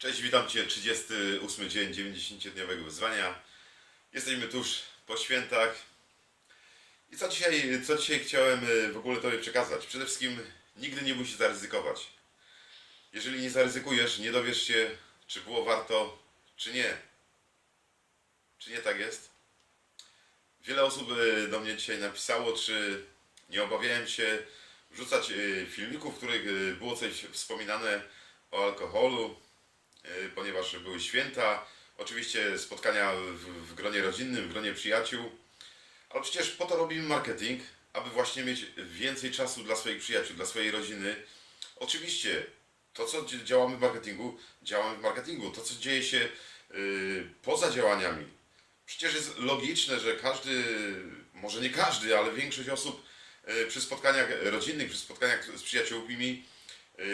Cześć, witam Cię. 38 dzień 90-dniowego wyzwania. Jesteśmy tuż po świętach. I co dzisiaj, co dzisiaj chciałem y, w ogóle Tobie przekazać? Przede wszystkim nigdy nie musisz zaryzykować. Jeżeli nie zaryzykujesz, nie dowiesz się, czy było warto, czy nie. Czy nie tak jest? Wiele osób y, do mnie dzisiaj napisało, czy nie obawiałem się wrzucać y, filmików, w których było coś wspominane o alkoholu, ponieważ były święta, oczywiście spotkania w, gronie rodzinnym, w gronie przyjaciół, ale przecież po to robimy marketing, aby właśnie mieć więcej czasu dla swoich przyjaciół, dla swojej rodziny. Oczywiście to, co dzi- działamy w marketingu, działamy w marketingu. To, co dzieje się y, poza działaniami, Przecież jest logiczne, że każdy, może nie każdy, ale większość osób y, przy spotkaniach rodzinnych, przy spotkaniach z przyjaciółmi y,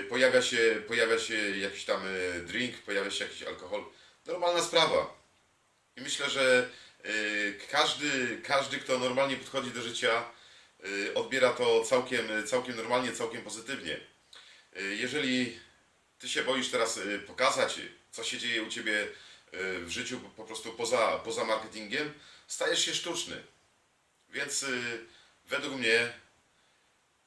pojawia się, pojawia się jakiś tam y, drink, pojawia się jakiś alkohol. Normalna sprawa. I myślę, że y, każdy, każdy, kto normalnie podchodzi do życia, odbiera to całkiem, całkiem normalnie, całkiem pozytywnie. Jeżeli ty się boisz teraz pokazać, co się dzieje u ciebie w życiu po- prostu poza, poza marketingiem, stajesz się sztuczny. Więc według mnie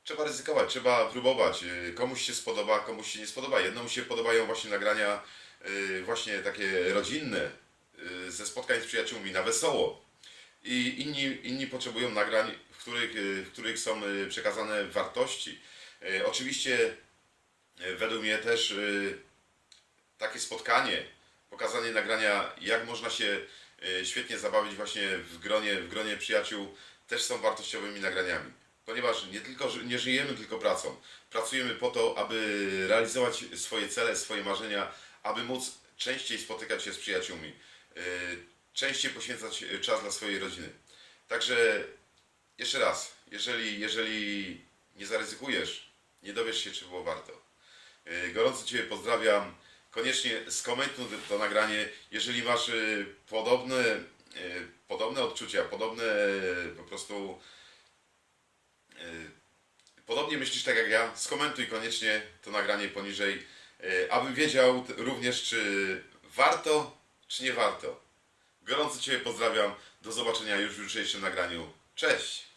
trzeba ryzykować, trzeba próbować. Y, Komuś się spodoba, komuś się nie spodoba. Jednemu się podobają właśnie nagrania y, właśnie takie rodzinne, y, ze spotkań z przyjaciółmi na wesoło. I inni, inni potrzebują nagrań, w których, w których są przekazane wartości. Oczywiście według mnie też takie spotkanie, pokazanie nagrania, jak można się świetnie zabawić właśnie w gronie, w gronie przyjaciół, też są wartościowymi nagraniami. Ponieważ nie tylko nie żyjemy tylko pracą. Pracujemy po to, aby realizować swoje cele, swoje marzenia, aby móc częściej spotykać się z przyjaciółmi, y, częściej poświęcać czas dla swojej rodziny. Także jeszcze raz, jeżeli, jeżeli nie zaryzykujesz, nie dowiesz się, czy było warto. Y, Gorąco Cię pozdrawiam. Koniecznie skomentuj to nagranie, jeżeli masz y, podobne, podobne odczucia, podobne po prostu podobnie myślisz tak jak ja, skomentuj koniecznie to nagranie poniżej, y, abym wiedział również, czy warto, czy nie warto. Gorąco Cię pozdrawiam. Do zobaczenia już w jutrzejszym nagraniu. Cześć!